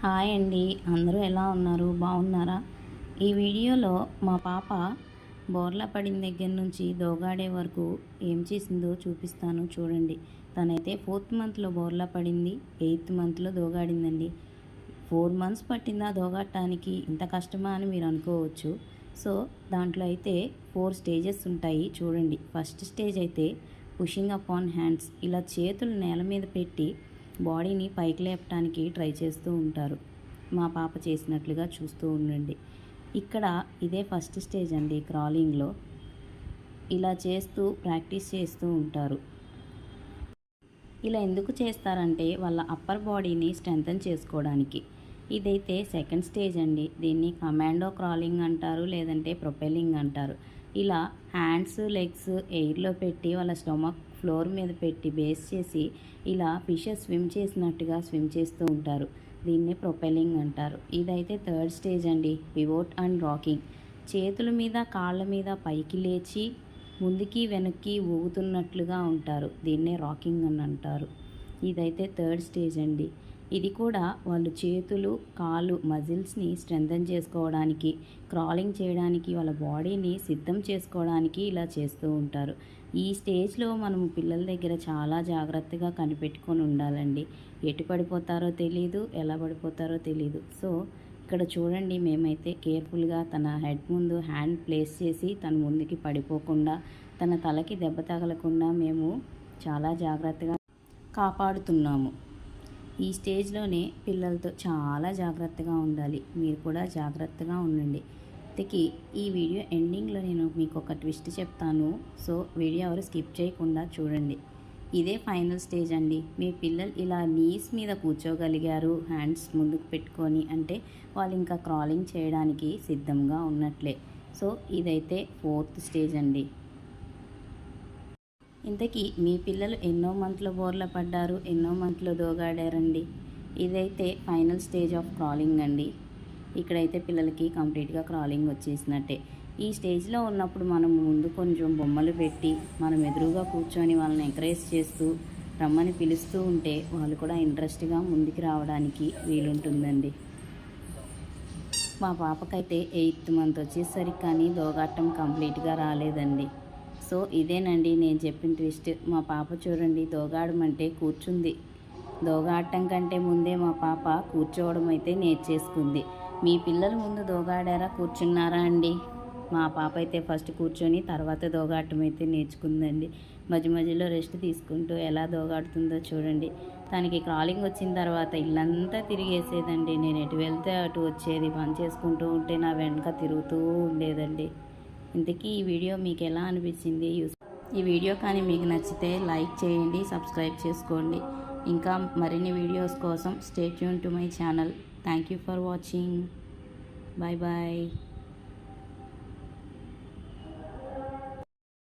Hi అండి. అందరూ ఎలా ఉన్నారు? బాగున్నారా? ఈ వీడియోలో మా పాప బోర్లా పడిన దగ్గర నుంచి దోగాడే వరకు ఏం చేసిందో చూపిస్తాను చూడండి. తనైతే ఫోర్త్ మంత్లో బోర్లా పడింది ఎయిత్ మంత్లో దోగాడిందండి. ఫోర్ మంత్స్ పట్టిందా దోగాడటానికి? ఇంత కష్టమా అని మీరు అనుకోవచ్చు. సో దాంట్లో అయితే ఫోర్ స్టేజెస్ ఉంటాయి చూడండి. ఫస్ట్ స్టేజ్ అయితే పుషింగ్ అప్ ఆన్ హ్యాండ్స్. ఇలా చేతులు నేల మీద పెట్టి బాడీని పైకి లేపటానికి ట్రై చేస్తూ ఉంటారు. మా పాప చేసినట్లుగా చూస్తూ ఉండండి. ఇక్కడ ఇదే ఫస్ట్ స్టేజ్ అండి క్రాలింగ్లో. ఇలా చేస్తూ ప్రాక్టీస్ చేస్తూ ఉంటారు. ఇలా ఎందుకు చేస్తారంటే వాళ్ళ అప్పర్ బాడీని స్ట్రెంగ్తన్ చేసుకోవడానికి. ఇదైతే సెకండ్ స్టేజ్ అండి. దీన్ని కమాండో క్రాలింగ్ అంటారు లేదంటే ప్రొపెల్లింగ్ అంటారు. ఇలా హ్యాండ్స్ లెగ్స్ ఎయిర్లో పెట్టి వాళ్ళ స్టొమక్ ఫ్లోర్ మీద పెట్టి బేస్ చేసి ఇలా ఫిషెస్ స్విమ్ చేసినట్టుగా స్విమ్ చేస్తూ ఉంటారు. దీన్ని ప్రొపెల్లింగ్ అంటారు. ఇదైతే థర్డ్ స్టేజ్ అండి. Pivot and rocking. చేతుల మీద కాళ్ళ మీద పైకి లేచి ముందుకి వెనక్కి ఊగుతున్నట్లుగా ఉంటారు. దీన్నే రాకింగ్ అని అంటారు. ఇదైతే థర్డ్ స్టేజ్ అండి. ఇది కూడా వాళ్ళు చేతులు కాళ్ళు మజిల్స్ని స్ట్రెంథన్ చేసుకోవడానికి క్రాలింగ్ చేయడానికి వాళ్ళ బాడీని సిద్ధం చేసుకోవడానికి ఇలా చేస్తూ ఉంటారు. ఈ స్టేజ్లో మనం పిల్లల దగ్గర చాలా జాగ్రత్తగా కనిపెట్టుకొని ఉండాలండి. ఎటు పడిపోతారో తెలీదు ఎలా పడిపోతారో తెలీదు. సో ఇక్కడ చూడండి మేమైతే కేర్ఫుల్గా తన హెడ్ ముందు హ్యాండ్ ప్లేస్ చేసి తన ముందుకి పడిపోకుండా తన తలకి దెబ్బ తగలకుండా మేము చాలా జాగ్రత్తగా కాపాడుతున్నాము. ఈ స్టేజ్లోనే పిల్లలతో చాలా జాగ్రత్తగా ఉండాలి. మీరు కూడా జాగ్రత్తగా ఉండండి. ఇంతకీ ఈ వీడియో ఎండింగ్లో నేను మీకు ఒక ట్విస్ట్ చెప్తాను. సో వీడియో ఎవరు స్కిప్ చేయకుండా చూడండి. ఇదే ఫైనల్ స్టేజ్ అండి. మీ పిల్లలు ఇలా నీస్ మీద కూర్చోగలిగారు హ్యాండ్స్ ముందుకు పెట్టుకొని అంటే వాళ్ళు ఇంకా క్రాలింగ్ చేయడానికి సిద్ధంగా ఉన్నట్లే. సో ఇదైతే ఫోర్త్ స్టేజ్ అండి. ఇంతకీ మీ పిల్లలు ఎన్నో మంత్లో బోర్ల పడ్డారు ఎన్నో మంత్లు దోగాడారండి. ఇదైతే ఫైనల్ స్టేజ్ ఆఫ్ క్రాలింగ్ అండి. ఇక్కడైతే పిల్లలకి కంప్లీట్గా క్రాలింగ్ వచ్చేసినట్టే. ఈ స్టేజ్లో ఉన్నప్పుడు మనం ముందు కొంచెం బొమ్మలు పెట్టి మనం ఎదురుగా కూర్చొని వాళ్ళని ఎంకరేజ్ చేస్తూ రమ్మని పిలుస్తూ ఉంటే వాళ్ళు కూడా ఇంట్రెస్ట్గా ముందుకు రావడానికి వీలుంటుందండి. మా పాపకైతే ఎయిత్ మంత్ వచ్చేసరికి కానీ దోగాటం కంప్లీట్గా రాలేదండి. సో ఇదేనండి నేను చెప్పిన ట్విస్ట్. మా పాప చూడండి దోగాడమంటే కూర్చుంది. దోగాడటం కంటే ముందే మా పాప కూర్చోవడం అయితే నేర్చేసుకుంది. మీ పిల్లలు ముందు దోగాడారా కూర్చున్నారా అండి? మా పాప అయితే ఫస్ట్ కూర్చొని తర్వాత దోగాటం అయితే నేర్చుకుందండి. మధ్య మధ్యలో రెస్ట్ తీసుకుంటూ ఎలా దోగాడుతుందో చూడండి. తనకి క్రాలింగ్ వచ్చిన తర్వాత ఇల్లంతా తిరిగేసేదండి. నేను ఎటు వెళ్తే అటు వచ్చేది పని చేసుకుంటూ ఉంటే నా వెనక తిరుగుతూ ఉండేదండి. ఇంతకీ ఈ వీడియో మీకు ఎలా అనిపించింది? యూస్ ఈ వీడియో కానీ మీకు నచ్చితే లైక్ చేయండి సబ్స్క్రైబ్ చేసుకోండి. ఇంకా మరిన్ని వీడియోస్ కోసం stay tune to my channel. Thank you for watching. Bye bye